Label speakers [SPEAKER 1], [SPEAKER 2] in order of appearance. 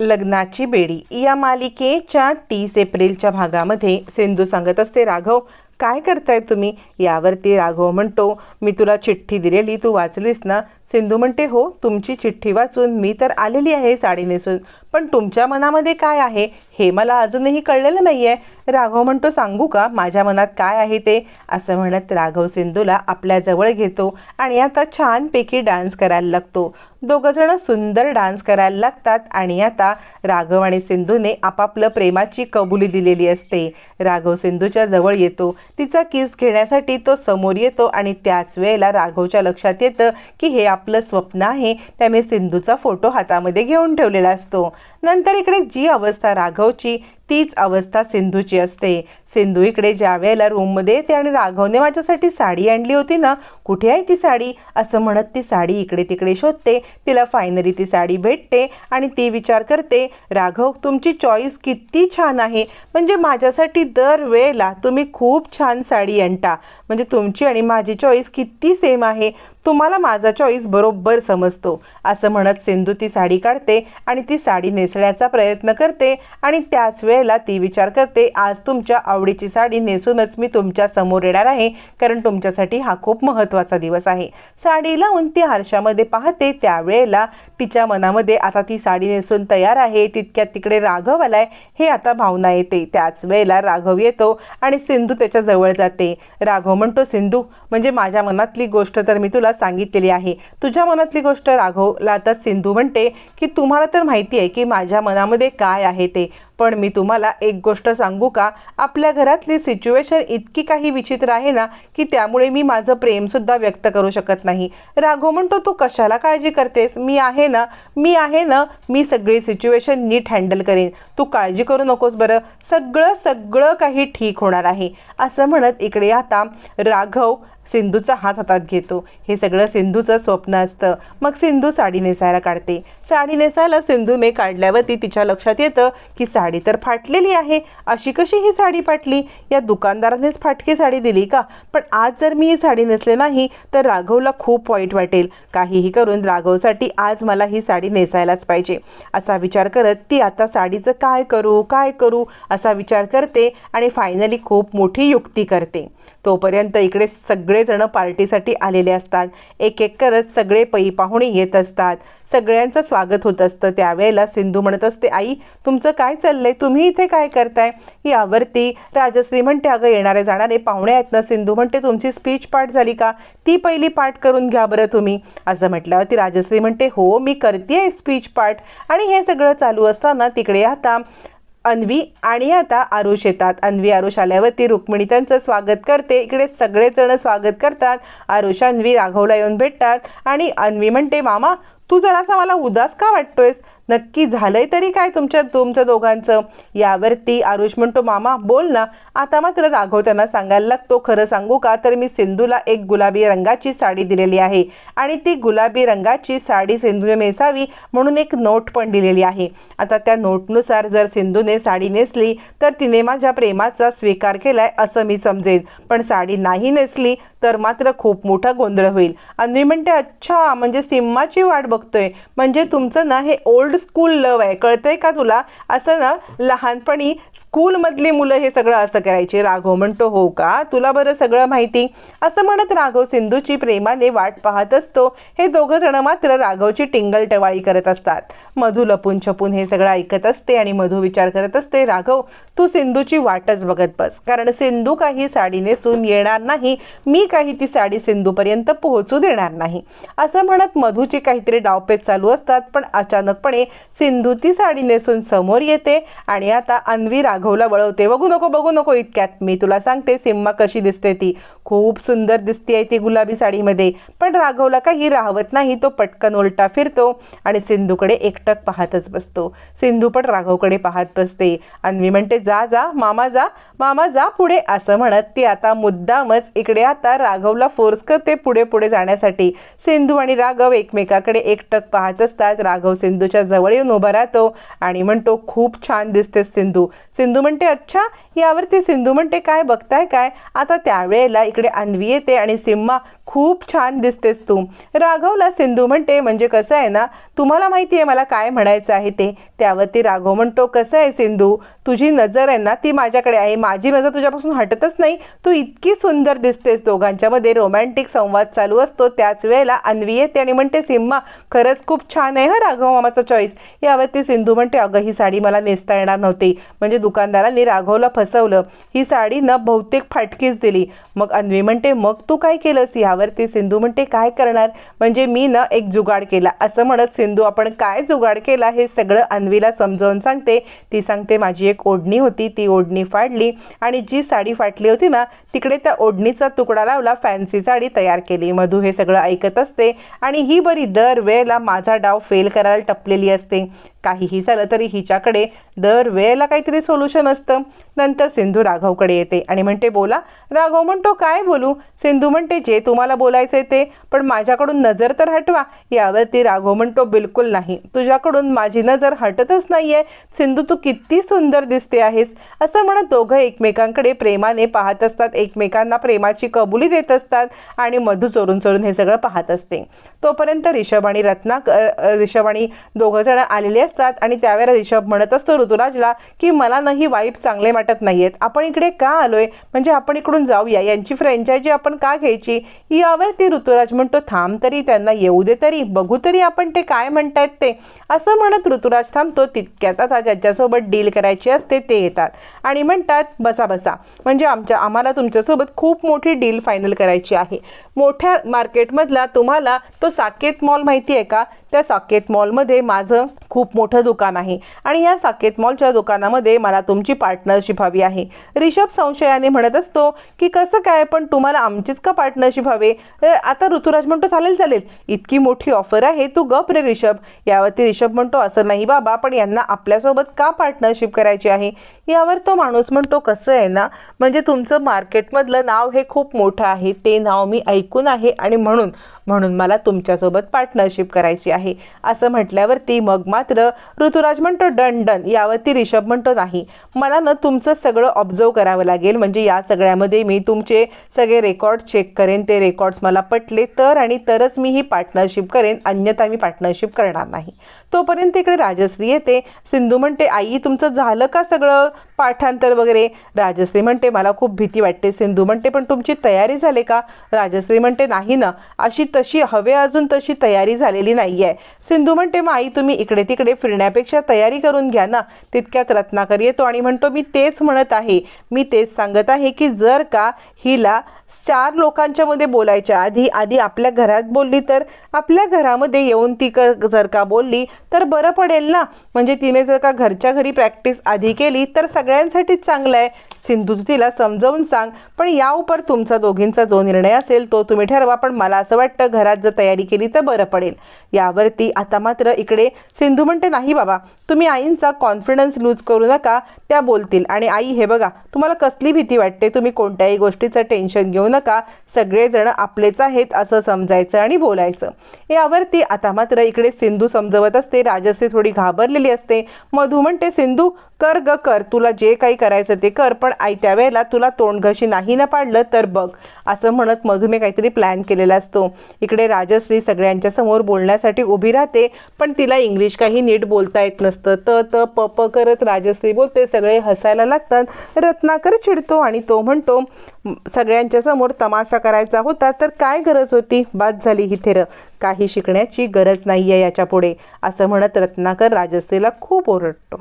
[SPEAKER 1] लग्नाची बेडी. या मालिकेच्या तीस एप्रिलच्या भागामध्ये सिंधू सांगत असते राघव काय करताय तुम्ही? यावरती राघव म्हणतो मी तुला चिठ्ठी दिलेली तू वाचलीस ना? सिंधू म्हणते हो तुमची चिठ्ठी वाचून मी तर आलेली आहे साडी नेसून पण तुमच्या मनामध्ये काय आहे हे मला अजूनही कळलेलं नाही आहे राघव म्हणतो सांगू का माझ्या मनात काय आहे ते? असं म्हणत राघव सिंधूला आपल्याजवळ घेतो आणि आता छानपैकी डान्स करायला लागतो. दोघंजणं सुंदर डान्स करायला लागतात आणि आता राघव आणि सिंधूने आपापलं प्रेमाची कबुली दिलेली असते. राघव सिंधूच्या जवळ येतो. तिचा किस घेण्यासाठी तो समोर येतो आणि त्याच वेळेला राघवच्या लक्षात येतं की हे आपलं स्वप्न आहे त्यामुळे सिंधूचा फोटो हातामध्ये घेऊन ठेवलेला असतो. नंतर इकडे जी अवस्था राघवची तीच अवस्था सिंधूची असते. सिंधू इकडे ज्या वेळेला रूममध्ये येते आणि राघवने माझ्यासाठी साडी आणली होती ना कुठे आहे ती साडी? असं म्हणत ती साडी इकडे तिकडे शोधते तिला फायनली ती साडी भेटते आणि ती विचार करते राघव तुमची चॉईस किती छान आहे. म्हणजे माझ्यासाठी दर वेळेला तुम्ही खूप छान साडी आणता. म्हणजे तुमची आणि माझी चॉईस किती सेम आहे. तुम्हाला माझा चॉईस बरोबर समजतो. असं म्हणत सिंधू ती साडी काढते आणि ती साडी नेसण्याचा प्रयत्न करते आणि त्याच वेळेला ती विचार करते आज तुमच्या आवडीची साडी नेसूनच मी तुमच्यासमोर येणार आहे कारण तुमच्यासाठी हा खूप महत्त्वाचा दिवस आहे. साडी लावून ती आरशामध्ये पाहते त्यावेळेला तिच्या मनामध्ये आता ती साडी नेसून तयार आहे तितक्यात तिकडे राघव आलाय हे आता भावना येते. त्याच वेळेला राघव येतो आणि सिंधू त्याच्याजवळ जाते. राघव म्हणतो सिंधू म्हणजे माझ्या मनातली गोष्ट तर मी तुला सांगितलेली आहे. तुझ्या मनातली गोष्ट राघवला आता सिंधू म्हणते की तुम्हाला तर माहिती आहे की माझ्या मनामध्ये काय आहे ते. पण मी तुम्हाला एक गोष्ट सांगू का? आपल्या घरातली सिच्युएशन इतकी काही विचित्र आहे ना की त्यामुळे मी माझं प्रेमसुद्धा व्यक्त करू शकत नाही. राघव म्हणतो तू कशाला काळजी करतेस? मी आहे ना मी आहे ना मी सगळी सिच्युएशन नीट हँडल करेन. तू काळजी करू नकोस बरं. सगळं सगळं काही ठीक होणार आहे. असं म्हणत इकडे आता राघव सिंधूचा हात हातात घेतो. हे सगळं सिंधूचं स्वप्न असतं. मग सिंधू साडी नेसायला काढते. साडी नेसायला सिंधूने काढल्यावरती तिच्या लक्षात येतं की साडी तर फाटलेली आहे. अशी कशी ही साडी फाटली? या दुकानदारानेच फाटकी साडी दिली का? पण आज जर मी ही साडी नेसले नाही तर राघवला खूप वाईट वाटेल. काहीही करून राघवसाठी आज मला ही साडी नेसायलाच पाहिजे. असा विचार करत ती आता साडीचं काय करू काय करू असा विचार करते आणि फायनली खूप मोठी युक्ती करते. तोपर्यंत इकडे सगळेजण पार्टीसाठी आलेले असतात. एक एक करत सगळे पै पाहुणे येत असतात. सगळ्यांचं स्वागत होत असतं. त्यावेळेला सिंधू म्हणत असते आई तुमचं काय चाललंय? तुम्ही इथे काय करताय? यावरती राजश्री म्हणते अगं येणारे जाणारे पाहुणे आहेत ना सिंधू म्हणते तुमची स्पीच पाठ झाली का? ती पहिली पाठ करून घ्या बरं तुम्ही. असं म्हटल्यावरती राजश्री म्हणते हो मी करते स्पीच पाठ. आणि हे सगळं चालू असताना तिकडे आता अन्वी आणि आता आरुष येतात. अन्वी आरुष आल्यावरती रुक्मिणी त्यांचं स्वागत करते. इकडे सगळेजण स्वागत करतात. आरुष अन्वी राघवला येऊन भेटतात आणि अन्वी म्हणते मामा तू जरासा मला उदास का वाटतोयस? नक्की झालंय तरी काय तुमच्या तुमच्या दोघांचं? यावरती आरुष म्हणतो मामा बोल ना. आता मात्र राघव त्यांना सांगायला लागतो खरं सांगू का? तर मी सिंधूला एक गुलाबी रंगाची साडी दिलेली आहे आणि ती गुलाबी रंगाची साडी सिंधूने नेसावी म्हणून एक नोट पण दिलेली आहे. आता त्या नोटनुसार जर सिंधूने साडी नेसली तर तिने माझ्या प्रेमाचा स्वीकार केलाय असं मी समजेन. पण साडी नाही नेसली तर मात्र खूप मोठा गोंधळ होईल. अन्वी म्हणते अच्छा म्हणजे सिम्माची वाट बघतोय. म्हणजे तुमचं ना हे ओल्ड स्कूल लव आहे. कळतंय का तुला? असं ना लहानपणी स्कूलमधली मुलं हे सगळं असं करायचे. राघव म्हणतो हो का? तुला बरं सगळं माहिती? असं म्हणत राघव सिंधूची प्रेमाने वाट पाहत असतो. हे दोघं जण मात्र राघवची टिंगल टवाळी करत असतात. मधू लपून छपून हे सगळं ऐकत असते आणि मधू विचार करत असते राघव तू सिंधूची वाटच बघत बस. कारण सिंधू काही साडी नेसून येणार नाही. मी काही ती साडी सिंधूपर्यंत पोहोचू देणार नाही. असं म्हणत मधूची काहीतरी डावपेच चालू असतात पण अचानकपणे सिंधू ती साडी नेसून समोर येते आणि आता अन्वी राघवला वळवते. बघू नको बघू नको इतक्यात. मी तुला सांगते सिम्मा कशी दिसते ती. खूप सुंदर दिसते ती गुलाबी साडीमध्ये. पण राघवला काही राहवत नाही तो पटकन उलटा फिरतो आणि सिंधूकडे एकटक पाहतच बसतो. सिंधू पण राघवकडे पाहत बसते. अन्वी म्हणते जा जा मामा जा मामा जा पुढे असं म्हणत ती आता मुद्दामच इकडे आता राघवला फोर्स करते पुढे पुढे जाण्यासाठी. सिंधू आणि राघव एकमेकाकडे एकटक पाहत असतात. राघव सिंधूच्या जवळ येऊन उभा राहतो आणि म्हणतो खूप छान दिसतेस सिंधू. सिंधू म्हणते अच्छा यावरती सिंधू म्हणते काय बघताय काय? आता त्यावेळेला इकडे अन्वी येते आणि सिम्मा खूप छान दिसतेस तू. राघवला सिंधू म्हणते म्हणजे कसं आहे ना तुम्हाला माहिती आहे मला काय म्हणायचं आहे ते? त्यावरती राघव म्हणतो कसं आहे सिंधू? तुझी नजर आहे ना ती माझ्याकडे आहे. माझी नजर तुझ्यापासून हटतच नाही. तू इतकी सुंदर दिसतेस दोघांच्यामध्ये. रोमॅन्टिक संवाद चालू असतो. त्याच वेळेला अन्वी येते आणि म्हणते सिम्मा खरंच खूप छान आहे हा राघव मामाचा चॉईस यावरती सिंधू म्हणते अगं ही साडी मला नेसता येणार नव्हती. म्हणजे दुकानदारांनी राघवला फसवलं. ही साडी न बहुतेक फाटकीच दिली. मग अन्वी म्हणते मग तू काय केलंस या यावरती सिंधू म्हणते काय करणार? म्हणजे मी ना एक जुगाड केला. असं म्हणत सिंधू आपण काय जुगाड केला हे सगळं अन्वीला समजावून सांगते. ती सांगते माझी एक ओढणी होती ती ओढणी फाडली आणि जी साडी फाटली होती ना तिकडे त्या ओढणीचा तुकडा लावला फॅन्सी साडी तयार केली. मधू हे सगळं ऐकत असते आणि ही बरी दर वेळेला माझा डाव फेल करायला टपलेली असते. काहीही झालं तरी हिच्याकडे दर वेळेला काहीतरी सोल्युशन असतं. नंतर सिंधू राघवकडे येते आणि म्हणते बोला राघव म्हणतो काय बोलू? सिंधू म्हणते जे तुम्हाला बोलायचं आहे ते पण माझ्याकडून नजर तर हटवा. यावरती राघव म्हणतो बिलकुल नाही. तुझ्याकडून माझी नजर हटतच नाही आहे सिंधू तू किती सुंदर दिसते आहेस. असं म्हणत दोघं एकमेकांकडे प्रेमाने पाहत असतात. एकमेकांना प्रेमाची कबुली देत असतात आणि मधू चोरून चोरून हे सगळं पाहत असते. तोपर्यंत रिषभ आणि रत्ना रिषभ आणि दोघं जण आलेले असतात. आणि त्यावेळेला रिषभ म्हणत असतो ऋतुराजला की मला ना ही वाईब चांगले वाटत नाहीयेत. आपण इकडे का आलोय? म्हणजे आपण इकडून जाऊया. यांची फ्रँचायझी आपण का घ्यायची? यावर ती ऋतुराज म्हणतो थांब तरी त्यांना येऊ दे तरी. बघू तरी आपण ते काय म्हणतायत ते. असं म्हणत ऋतुराज थांबतो तितक्यात. आता ज्यांच्यासोबत डील करायची असते ते येतात. आणि म्हणतात बसा बसा. म्हणजे आमच्या आम्हाला तुमच्यासोबत खूप मोठी डील फायनल करायची आहे. मोठ्या मार्केटमधला तुम्हाला तो साकेत मॉल माहिती आहे का? त्या साकेत मॉलमध्ये माझं खूप मोठं दुकान आहे. आणि या साकेत मॉलच्या दुकानामध्ये मला तुमची पार्टनरशिप हवी आहे. रिषभ संशयाने म्हणत असतो की कसं काय? पण तुम्हाला आमचीच का पार्टनरशिप हवे? आता ऋतुराज म्हणतो चालेल चालेल. इतकी मोठी ऑफर आहे. तू गप रे रिषभ यावरती रिषभ म्हणतो असं नाही बाबा पण यांना आपल्यासोबत का पार्टनरशिप करायची आहे? यावर तो माणूस म्हणतो कसं आहे ना म्हणजे तुमचं मार्केटमधलं नाव हे खूप मोठं आहे ते नाव मी ऐकून आहे आणि म्हणून म्हणून मला तुमच्यासोबत पार्टनरशिप करायची आहे. असं म्हटल्यावरती मग मात्र ऋतुराज म्हणतो डन डन. यावरती रिषभ म्हणतो नाही. मला ना तुमचं सगळं ऑब्झर्व करावं लागेल. म्हणजे या सगळ्यामध्ये मी तुमचे सगळे रेकॉर्ड चेक करेन. ते रेकॉर्ड्स मला पटले तर आणि तरच मी ही पार्टनरशिप करेन. अन्यथा मी पार्टनरशिप करणार नाही. तोपर्यंत इकडे राजश्री येते. सिंधू म्हणते आई तुमचं झालं का सगळं? पाठांतर वगैरे. राजश्री म्हणते मला खूप भीती वाटते सिंधू म्हणते पण तुमची तयारी झाली का? राजश्री म्हणते नाही ना. अशी तशी हवे अजून तशी तयारी झालेली नाही आहे सिंधू म्हणते मग आई तुम्ही इकडे तिकडे फिरण्यापेक्षा तयारी करून घ्या ना. तितक्यात रत्नाकर येतो आणि म्हणतो मी तेच म्हणत आहे. मी तेच सांगत आहे की जर का हिला चार लोकांच्या मध्ये बोलायच्या आधी आधी आपल्या घरात बोलली तर आपल्या घरामध्ये येऊन ती क जर का बोलली तर बरं पडेल ना. म्हणजे तिने जर का घरच्या घरी प्रॅक्टिस आधी केली तर सगळ्यांसाठीच चांगलं आहे. सिंधू तिला समजावून सांग. पण या उपर तुमचा दोघींचा जो निर्णय असेल तो तुम्ही ठरवा. पण मला असं वाटतं घरात जर तयारी केली तर बरं पडेल. यावरती आता मात्र इकडे सिंधू म्हणते नाही बाबा तुम्ही आईंचा कॉन्फिडन्स लूज करू नका. त्या बोलतील. आणि आई हे बघा तुम्हाला कसली भीती वाटते? तुम्ही कोणत्याही गोष्टीचं टेन्शन घेऊ नका. सगळेजण आपलेच आहेत असं समजायचं आणि बोलायचं. यावरती आता मात्र इकडे सिंधू समजवत असते. राजश्री थोडी घाबरलेली असते. मधू म्हणते सिंधू कर ग कर. तुला जे काही करायचं ते कर. पण आयत्या वेळेला तुला तोंडघशी नाही ना पाडलं तर बघ. असं म्हणत मधुमे काहीतरी प्लॅन केलेला असतो. इकडे राजश्री सगळ्यांच्या समोर बोलण्यासाठी उभी राहते पण तिला इंग्लिश काही नीट बोलता येत नसतं. तर त प प करत राजश्री बोलते सगळे हसायला लागतात. रत्नाकर चिडतो आणि तो म्हणतो सगळ्यांच्या समोर तमाशा करायचा होता तर काय गरज होती? बाद झाली ही थेर. काही शिकण्याची गरज नाही आहे याच्यापुढे असं म्हणत रत्नाकर राजश्रीला खूप ओरडतो.